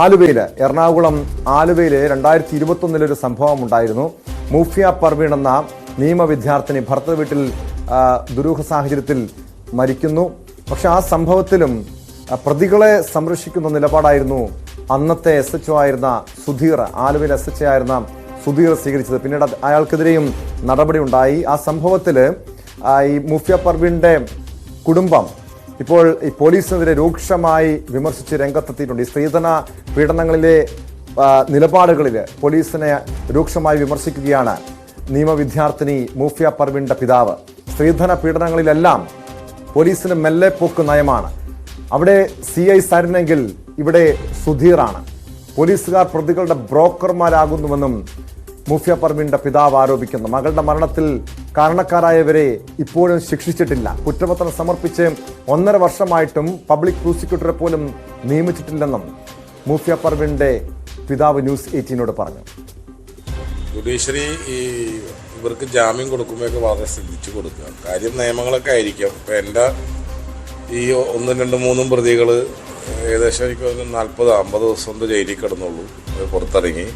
ആലുവയിൽ എറണാകുളം ആലുവയിൽ രണ്ടായിരത്തി ഇരുപത്തി ഒരു സംഭവം ഉണ്ടായിരുന്നു മൂഫിയ പർവീൺ എന്ന നിയമ വിദ്യാർത്ഥിനി ഭർത്തൃ വീട്ടിൽ ദുരൂഹ സാഹചര്യത്തിൽ മരിക്കുന്നു. പക്ഷെ ആ സംഭവത്തിലും പ്രതികളെ സംരക്ഷിക്കുന്ന നിലപാടായിരുന്നു അന്നത്തെ എസ് എച്ച് ആയിരുന്ന സുധീർ ആലുവയിൽ എസ് എച്ച് ആയിരുന്ന സുധീർ സ്വീകരിച്ചത്. പിന്നീട് അയാൾക്കെതിരെയും നടപടി ഉണ്ടായി. ആ സംഭവത്തിൽ ഈ മുഫിയ പർവീണിന്റെ കുടുംബം ഇപ്പോൾ ഈ പോലീസിനെതിരെ രൂക്ഷമായി വിമർശിച്ച് രംഗത്തെത്തിയിട്ടുണ്ട്. ഈ സ്ത്രീധന പീഡനങ്ങളിലെ നിലപാടുകളിൽ പോലീസിനെ രൂക്ഷമായി വിമർശിക്കുകയാണ് നിയമവിദ്യാർത്ഥിനി മൂഫിയ പർവിന്റെ പിതാവ്. സ്ത്രീധന പീഡനങ്ങളിലെല്ലാം പോലീസിന് മെല്ലെ പോക്ക് നയമാണ്. അവിടെ സി ഐ സരനെങ്കിൽ ഇവിടെ സുധീറാണ്. പോലീസുകാർ പ്രതികളുടെ ബ്രോക്കർമാരാകുന്നുവെന്നും മുഫിയ പർവിന്റെ പിതാവ് ആരോപിക്കുന്നു. മകളുടെ മരണത്തിൽ കാരണക്കാരായവരെ ഇപ്പോഴും ശിക്ഷിച്ചിട്ടില്ല. കുറ്റപത്രം സമർപ്പിച്ച് ഒന്നര വർഷമായിട്ടും പബ്ലിക് പ്രോസിക്യൂട്ടറെ പോലും നിയമിച്ചിട്ടില്ലെന്നും മുഫിയ പർവിന്റെ പിതാവ് ന്യൂസ് എയ്റ്റീനോട് പറഞ്ഞു. ജുഡീഷ്യറി ഈ ഇവർക്ക് ജാമ്യം കൊടുക്കുമ്പോഴൊക്കെ വളരെ ശ്രദ്ധിച്ചു കൊടുക്കുക. കാര്യം നിയമങ്ങളൊക്കെ ആയിരിക്കും. ഇപ്പം എന്റെ ഈ ഒന്നും രണ്ടും മൂന്നും പ്രതികൾ ഏകദേശം എനിക്ക് നാൽപ്പത് അമ്പത് ദിവസം ജയിലിൽ കിടന്നുള്ളൂ. പുറത്തിറങ്ങി.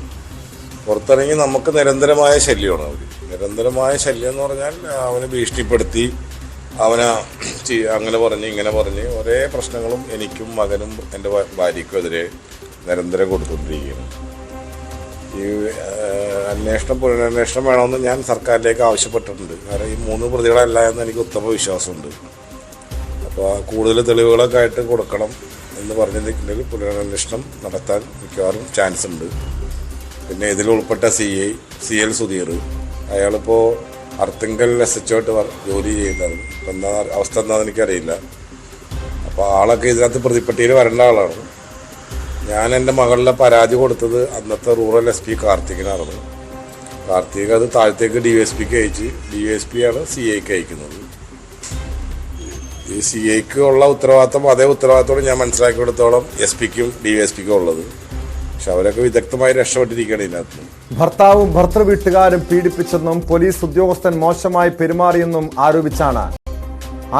പുറത്തിറങ്ങി നമുക്ക് നിരന്തരമായ ശല്യമാണ് അവർ നിരന്തരമായ ശല്യം എന്ന് പറഞ്ഞാൽ അവനെ ഭീഷണിപ്പെടുത്തി അവനെ അങ്ങനെ പറഞ്ഞ് ഇങ്ങനെ പറഞ്ഞ് ഒരേ പ്രശ്നങ്ങളും എനിക്കും മകനും എന്റെ ഭാര്യയ്ക്കും എതിരെ നിരന്തരം കൊടുത്തുകൊണ്ടിരിക്കുകയാണ്. ഈ അന്വേഷണം പുനരന്വേഷണം വേണമെന്ന് ഞാൻ സർക്കാരിലേക്ക് ആവശ്യപ്പെട്ടിട്ടുണ്ട്. കാരണം ഈ മൂന്ന് പ്രതികളല്ല എന്ന് എനിക്ക് ഉത്തമ വിശ്വാസമുണ്ട്. അപ്പോൾ കൂടുതൽ തെളിവുകളൊക്കെ ആയിട്ട് കൊടുക്കണം എന്ന് പറഞ്ഞിട്ടുണ്ടെങ്കിൽ പുനരന്വേഷണം നടത്താൻ മിക്കവാറും ചാൻസ് ഉണ്ട് പിന്നെ ഇതിൽ ഉൾപ്പെട്ട C I C L Sudheer അയാളിപ്പോൾ Arthunkal S H ആയിട്ട് ജോലി ചെയ്യുന്നത് ഇപ്പം എന്താ അവസ്ഥ എന്താണെന്ന് എനിക്കറിയില്ല. അപ്പോൾ ആളൊക്കെ ഇതിനകത്ത് പ്രതിപ്പട്ടിയിൽ വരേണ്ട ആളാണ്. ഞാൻ എന്റെ മകളുടെ പരാതി കൊടുത്തത് അന്നത്തെ റൂറൽ എസ് പി കാർത്തികിനായിരുന്നു. കാർത്തിക് അത് താഴത്തേക്ക് ഡി എസ് പിക്ക് അയച്ച് ഡി എസ് പി ആണ് സി ഐക്ക് അയക്കുന്നത്. ഈ സി ഐക്ക് ഉള്ള ഉത്തരവാദിത്തം അതേ ഉത്തരവാദിത്തോടെ ഞാൻ മനസ്സിലാക്കിയെടുത്തോളം എസ് പിക്കും ഡി എസ് പിക്കും ഉള്ളത്. പക്ഷെ അവരൊക്കെ വിദഗ്ധമായി രക്ഷപ്പെട്ടിരിക്കുകയാണ് ഇതിനകത്ത്. ഭർത്താവും ഭർത്തൃ വീട്ടുകാരും പീഡിപ്പിച്ചെന്നും പോലീസ് ഉദ്യോഗസ്ഥൻ മോശമായി പെരുമാറിയെന്നും ആരോപിച്ചാണ്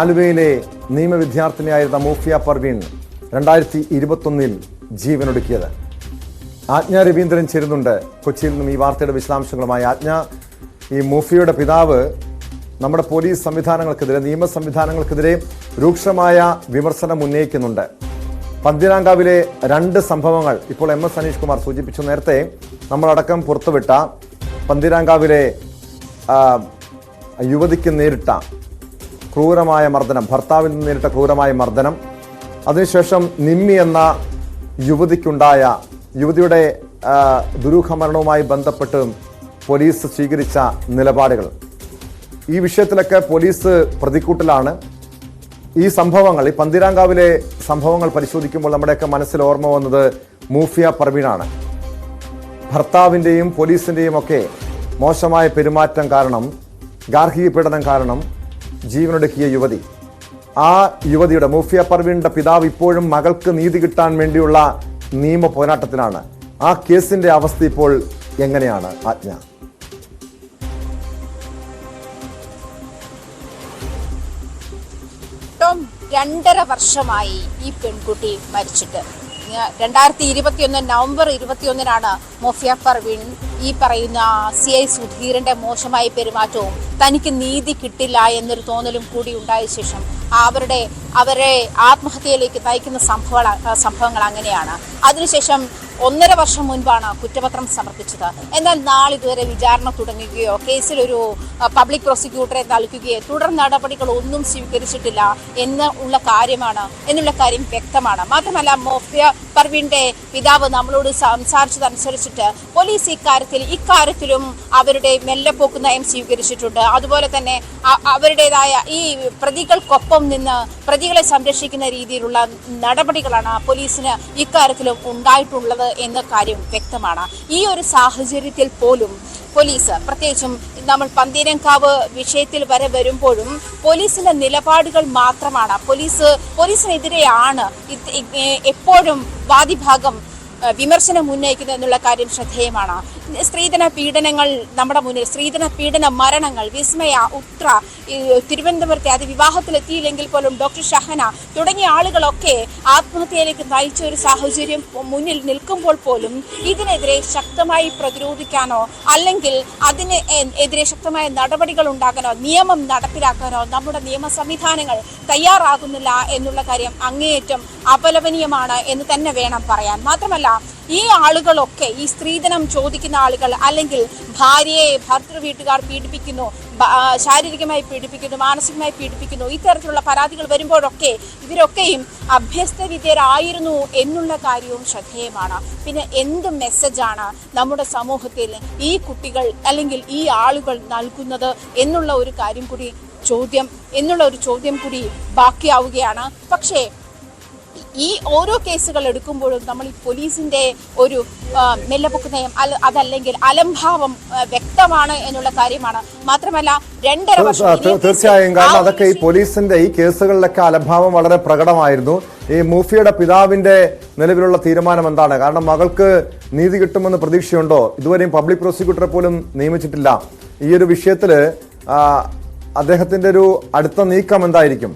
ആലുവയിലെ നിയമ വിദ്യാർത്ഥിനിയായിരുന്ന മൂഫിയ പർവീൺ രണ്ടായിരത്തി ഇരുപത്തൊന്നിൽ ജീവനൊടുക്കിയത്. ആജ്ഞ രവീന്ദ്രൻ ചേരുന്നുണ്ട്. കൊച്ചിയിൽ നിന്നും ഈ വാർത്തയുടെ വിശദാംശങ്ങളുമായി ആജ്ഞ. ഈ മൂഫിയുടെ പിതാവ് നമ്മുടെ പോലീസ് സംവിധാനങ്ങൾക്കെതിരെ നിയമ സംവിധാനങ്ങൾക്കെതിരെ രൂക്ഷമായ വിമർശനം ഉന്നയിക്കുന്നുണ്ട്. പന്തിരാങ്കാവിലെ രണ്ട് സംഭവങ്ങൾ ഇപ്പോൾ എം എസ് അനീഷ് കുമാർ സൂചിപ്പിച്ചു. നേരത്തെ നമ്മളടക്കം പുറത്തുവിട്ട പന്തിരാങ്കാവിലെ യുവതിക്ക് നേരിട്ട ക്രൂരമായ മർദ്ദനം ഭർത്താവിൽ നിന്ന് നേരിട്ട ക്രൂരമായ മർദ്ദനം അതിനുശേഷം നിമ്മി എന്ന യുവതിക്കുണ്ടായ യുവതിയുടെ ദുരൂഹമരണവുമായി ദുരൂഹ മരണവുമായി ബന്ധപ്പെട്ട് പോലീസ് സ്വീകരിച്ച നിലപാടുകൾ. ഈ വിഷയത്തിലൊക്കെ പോലീസ് പ്രതിക്കൂട്ടിലാണ്. ഈ സംഭവങ്ങൾ ഈ പന്തിരാങ്കാവിലെ സംഭവങ്ങൾ പരിശോധിക്കുമ്പോൾ നമ്മുടെയൊക്കെ മനസ്സിൽ ഓർമ്മ വന്നത് മൂഫിയ പർവീണാണ്. ഭർത്താവിന്റെയും പോലീസിന്റെയും ഒക്കെ മോശമായ പെരുമാറ്റം കാരണം ഗാർഹിക പീഡനം കാരണം ജീവനൊടുക്കിയ യുവതി. ആ യുവതിയുടെ മൂഫിയ പർവീണിന്റെ പിതാവ് ഇപ്പോഴും മകൾക്ക് നീതി കിട്ടാൻ വേണ്ടിയുള്ള നിയമ പോരാട്ടത്തിലാണ്. ആ കേസിന്റെ അവസ്ഥ ഇപ്പോൾ എങ്ങനെയാണ്? ആജ്ഞ. രണ്ടര വർഷമായി ഈ പെൺകുട്ടി മരിച്ചിട്ട്. രണ്ടായിരത്തി ഇരുപത്തിയൊന്ന് നവംബർ ഇരുപത്തിയൊന്നിനാണ് മൊഫിയ പർവിൻ ഈ പറയുന്ന സി ഐ സുധീറിന്റെ മോശമായ പെരുമാറ്റവും തനിക്ക് നീതി കിട്ടില്ല എന്നൊരു തോന്നലും കൂടി ഉണ്ടായ ശേഷം അവരുടെ അവരെ ആത്മഹത്യയിലേക്ക് നയിക്കുന്ന സംഭവ സംഭവങ്ങൾ അങ്ങനെയാണ്. അതിനുശേഷം ഒന്നര വർഷം മുൻപാണ് കുറ്റപത്രം സമർപ്പിച്ചത്. എന്നാൽ നാളിതുവരെ വിചാരണ തുടങ്ങുകയോ കേസിൽ ഒരു പബ്ലിക് പ്രോസിക്യൂട്ടറെ നൽകുകയോ തുടർ നടപടികൾ ഒന്നും സ്വീകരിച്ചിട്ടില്ല എന്ന് ഉള്ള കാര്യമാണ് എന്നുള്ള കാര്യം വ്യക്തമാണ്. മാത്രമല്ല മോഫിയ പർവീന്റെ പിതാവ് നമ്മളോട് സംസാരിച്ചതനുസരിച്ചിട്ട് പോലീസ് ഇക്കാര്യത്തിൽ ഇക്കാര്യത്തിലും അവരുടെ മെല്ലെപ്പോക്ക് നയം സ്വീകരിച്ചിട്ടുണ്ട്. അതുപോലെ തന്നെ അവരുടേതായ ഈ പ്രതികൾക്കൊപ്പം നിന്ന് പ്രതികളെ സംരക്ഷിക്കുന്ന രീതിയിലുള്ള നടപടികളാണ് പോലീസിന് ഇക്കാര്യത്തിലും ഉണ്ടായിട്ടുള്ളത് എന്ന കാര്യം വ്യക്തമാണ്. ഈ ഒരു സാഹചര്യത്തിൽ പോലും പോലീസ് പ്രത്യേകിച്ചും നമ്മൾ പന്തീരങ്കാവ് വിഷയത്തിൽ വരെ വരുമ്പോഴും പോലീസിന്റെ നിലപാടുകൾ മാത്രമാണ്. പോലീസ് പോലീസിനെതിരെയാണ് എപ്പോഴും വാദിഭാഗം വിമർശനം ഉന്നയിക്കുന്നു എന്നുള്ള കാര്യം ശ്രദ്ധേയമാണ്. സ്ത്രീധന പീഡനങ്ങൾ നമ്മുടെ മുന്നിൽ സ്ത്രീധന പീഡന മരണങ്ങൾ വിസ്മയ ഉത്ര തിരുവനന്തപുരത്തെ അത് വിവാഹത്തിലെത്തിയില്ലെങ്കിൽ പോലും ഡോക്ടർ ഷഹന തുടങ്ങിയ ആളുകളൊക്കെ ആത്മഹത്യയിലേക്ക് നയിച്ച ഒരു സാഹചര്യം മുന്നിൽ നിൽക്കുമ്പോൾ പോലും ഇതിനെതിരെ ശക്തമായി പ്രതിരോധിക്കാനോ അല്ലെങ്കിൽ അതിന് എതിരെ ശക്തമായ നടപടികൾ ഉണ്ടാക്കാനോ നിയമം നടപ്പിലാക്കാനോ നമ്മുടെ നിയമ സംവിധാനങ്ങൾ തയ്യാറാകുന്നില്ല എന്നുള്ള കാര്യം അങ്ങേയറ്റം അപലപനീയമാണ് എന്ന് തന്നെ വേണം പറയാൻ. മാത്രമല്ല ഈ ആളുകളൊക്കെ ഈ സ്ത്രീധനം ചോദിക്കുന്ന ആളുകൾ അല്ലെങ്കിൽ ഭാര്യയെ ഭർത്തൃ വീട്ടുകാർ പീഡിപ്പിക്കുന്നു ശാരീരികമായി പീഡിപ്പിക്കുന്നു മാനസികമായി പീഡിപ്പിക്കുന്നു ഇത്തരത്തിലുള്ള പരാതികൾ വരുമ്പോഴൊക്കെ ഇവരൊക്കെയും അഭ്യസ്ത വിദ്യരായിരുന്നു എന്നുള്ള കാര്യവും ശ്രദ്ധേയമാണ്. പിന്നെ എന്ത് മെസ്സേജാണ് നമ്മുടെ സമൂഹത്തിൽ ഈ കുട്ടികൾ അല്ലെങ്കിൽ ഈ ആളുകൾ നൽകുന്നത് എന്നുള്ള ഒരു കാര്യം കൂടി ചോദ്യം എന്നുള്ള ഒരു ചോദ്യം കൂടി ബാക്കിയാവുകയാണ്. പക്ഷേ ഈ ഓരോ കേസുകൾ എടുക്കുമ്പോഴും നമ്മൾ ഈ പോലീസിന്റെ ഒരു മെല്ലപ്പൊക്ക് നയം അതല്ലെങ്കിൽ അലംഭാവം വ്യക്തമാണ് എന്നുള്ള കാര്യമാണ്. മാത്രമല്ല രണ്ടര വർഷം തീർച്ചയായും. കാരണം അതൊക്കെ ഈ പോലീസിന്റെ ഈ കേസുകളിലൊക്കെ അലംഭാവം വളരെ പ്രകടമായിരുന്നു. ഈ മൂഫിയുടെ പിതാവിന്റെ നിലവിലുള്ള തീരുമാനം എന്താണ്? കാരണം മകൾക്ക് നീതി കിട്ടുമെന്ന് പ്രതീക്ഷയുണ്ടോ? ഇതുവരെയും പബ്ലിക് പ്രോസിക്യൂട്ടറെ പോലും നിയമിച്ചിട്ടില്ല. ഈ ഒരു വിഷയത്തിൽ അദ്ദേഹത്തിന്റെ ഒരു അടുത്ത നീക്കം എന്തായിരിക്കും?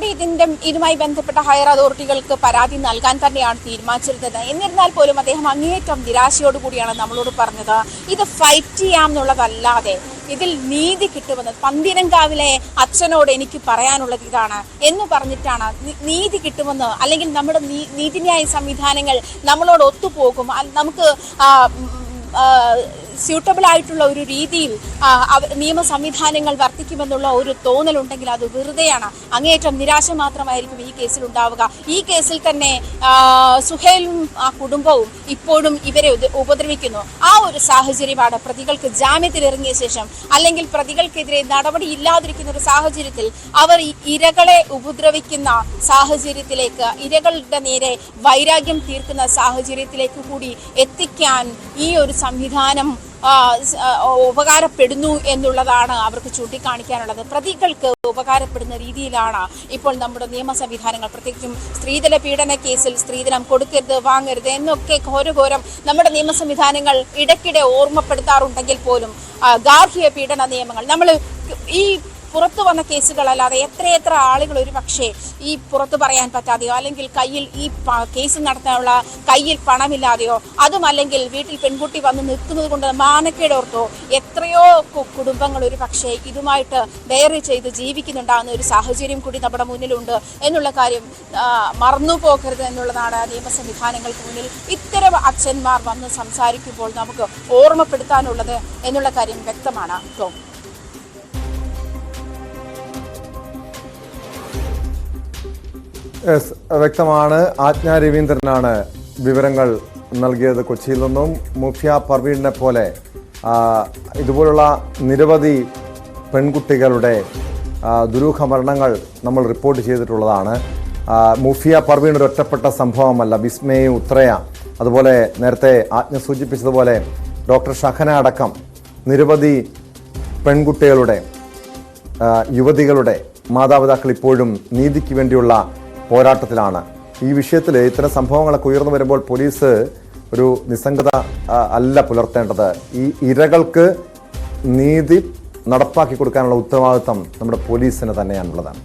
അദ്ദേഹം ഇതിന്റെ ഇതുമായി ബന്ധപ്പെട്ട ഹയർ അതോറിറ്റികൾക്ക് പരാതി നൽകാൻ തന്നെയാണ് തീരുമാനിച്ചിരുന്നത്. എന്നിരുന്നാൽ പോലും അദ്ദേഹം അങ്ങേയറ്റം നിരാശയോടുകൂടിയാണ് നമ്മളോട് പറഞ്ഞത്. ഇത് ഫൈറ്റ് ചെയ്യാം എന്നുള്ളതല്ലാതെ ഇതിൽ നീതി കിട്ടുമെന്ന് പന്തിരങ്കാവിലെ അച്ഛനോട് എനിക്ക് പറയാനുള്ളത് ഇതാണ്. എന്ന് പറഞ്ഞിട്ടാണ് നീതി കിട്ടുമെന്ന് അല്ലെങ്കിൽ നമ്മുടെ നീതിന്യായ സംവിധാനങ്ങൾ നമ്മളോട് ഒത്തുപോകും. നമുക്ക് സ്യൂട്ടബിൾ ആയിട്ടുള്ള ഒരു രീതിയിൽ നിയമ സംവിധാനങ്ങൾ വർത്തിക്കുമെന്നുള്ള ഒരു തോന്നലുണ്ടെങ്കിൽ അത് വെറുതെയാണ്. അങ്ങേയറ്റം നിരാശ മാത്രമായിരിക്കും ഈ കേസിൽ ഉണ്ടാവുക. ഈ കേസിൽ തന്നെ സുഹേലും ആ കുടുംബവും ഇപ്പോഴും ഇവരെ ഉപദ്രവിക്കുന്നു. ആ ഒരു സാഹചര്യമാണ് പ്രതികൾക്ക് ജാമ്യത്തിൽ ഇറങ്ങിയ ശേഷം അല്ലെങ്കിൽ പ്രതികൾക്കെതിരെ നടപടി ഇല്ലാതിരിക്കുന്ന ഒരു സാഹചര്യത്തിൽ അവർ ഇരകളെ ഉപദ്രവിക്കുന്ന സാഹചര്യത്തിലേക്ക് ഇരകളുടെ നേരെ വൈരാഗ്യം തീർക്കുന്ന സാഹചര്യത്തിലേക്ക് കൂടി എത്തിക്കാൻ ഈ ഒരു സംവിധാനം ഉപകാരപ്പെടുന്നു എന്നുള്ളതാണ് അവർക്ക് ചൂണ്ടിക്കാണിക്കാനുള്ളത്. പ്രതികൾക്ക് ഉപകാരപ്പെടുന്ന രീതിയിലാണ് ഇപ്പോൾ നമ്മുടെ നിയമ സംവിധാനങ്ങൾ. പ്രത്യേകിച്ചും സ്ത്രീധന പീഡന കേസിൽ സ്ത്രീധനം കൊടുക്കരുത് വാങ്ങരുത് എന്നൊക്കെ ഘോരഘോരം നമ്മുടെ നിയമ സംവിധാനങ്ങൾ ഇടയ്ക്കിടെ ഓർമ്മപ്പെടുത്താറുണ്ടെങ്കിൽ പോലും ഗാർഹിക പീഡന നിയമങ്ങൾ. നമ്മൾ ഈ പുറത്തു വന്ന കേസുകളല്ലാതെ എത്രയെത്ര ആളുകൾ ഒരു പക്ഷേ ഈ പുറത്തു പറയാൻ പറ്റാതെയോ അല്ലെങ്കിൽ കയ്യിൽ ഈ കേസ് നടത്താനുള്ള കയ്യിൽ പണമില്ലാതെയോ അതുമല്ലെങ്കിൽ വീട്ടിൽ പെൺകുട്ടി വന്ന് നിൽക്കുന്നത് കൊണ്ട് മാനക്കേടോർത്തോ എത്രയോ കുടുംബങ്ങൾ ഒരു പക്ഷേ ഇതുമായിട്ട് വേറെ ചെയ്ത് ജീവിക്കുന്നുണ്ടാകുന്ന ഒരു സാഹചര്യം കൂടി നമ്മുടെ മുന്നിലുണ്ട് എന്നുള്ള കാര്യം മറന്നു പോകരുത് എന്നുള്ളതാണ് നിയമ സംവിധാനങ്ങൾക്ക് മുന്നിൽ ഇത്തരം അച്ഛന്മാർ വന്ന് സംസാരിക്കുമ്പോൾ നമുക്ക് ഓർമ്മപ്പെടുത്താനുള്ളത് എന്നുള്ള കാര്യം വ്യക്തമാണ്. ടോം. യെസ് വ്യക്തമാണ്. ആജ്ഞാ രവീന്ദ്രനാണ് വിവരങ്ങൾ നൽകിയത് കൊച്ചിയിൽ നിന്നും. മുഫിയ പർവീണിനെ പോലെ ഇതുപോലുള്ള നിരവധി പെൺകുട്ടികളുടെ ദുരൂഹ മരണങ്ങൾ നമ്മൾ റിപ്പോർട്ട് ചെയ്തിട്ടുള്ളതാണ്. മുഫിയ പർവീൺ ഒരു ഒറ്റപ്പെട്ട സംഭവമല്ല. വിസ്മയ ഉത്രയ അതുപോലെ നേരത്തെ ആജ്ഞ സൂചിപ്പിച്ചതുപോലെ ഡോക്ടർ ഷഹന അടക്കം നിരവധി പെൺകുട്ടികളുടെ യുവതികളുടെ മാതാപിതാക്കൾ ഇപ്പോഴും നീതിക്ക് വേണ്ടിയുള്ള പോരാട്ടത്തിലാണ്. ഈ വിഷയത്തിൽ ഇത്തരം സംഭവങ്ങളൊക്കെ ഉയർന്നു വരുമ്പോൾ പോലീസ് ഒരു നിസ്സംഗത അല്ല പുലർത്തേണ്ടത്. ഈ ഇരകൾക്ക് നീതി നടപ്പാക്കി കൊടുക്കാനുള്ള ഉത്തരവാദിത്വം നമ്മുടെ പോലീസിന് തന്നെയാണുള്ളതാണ്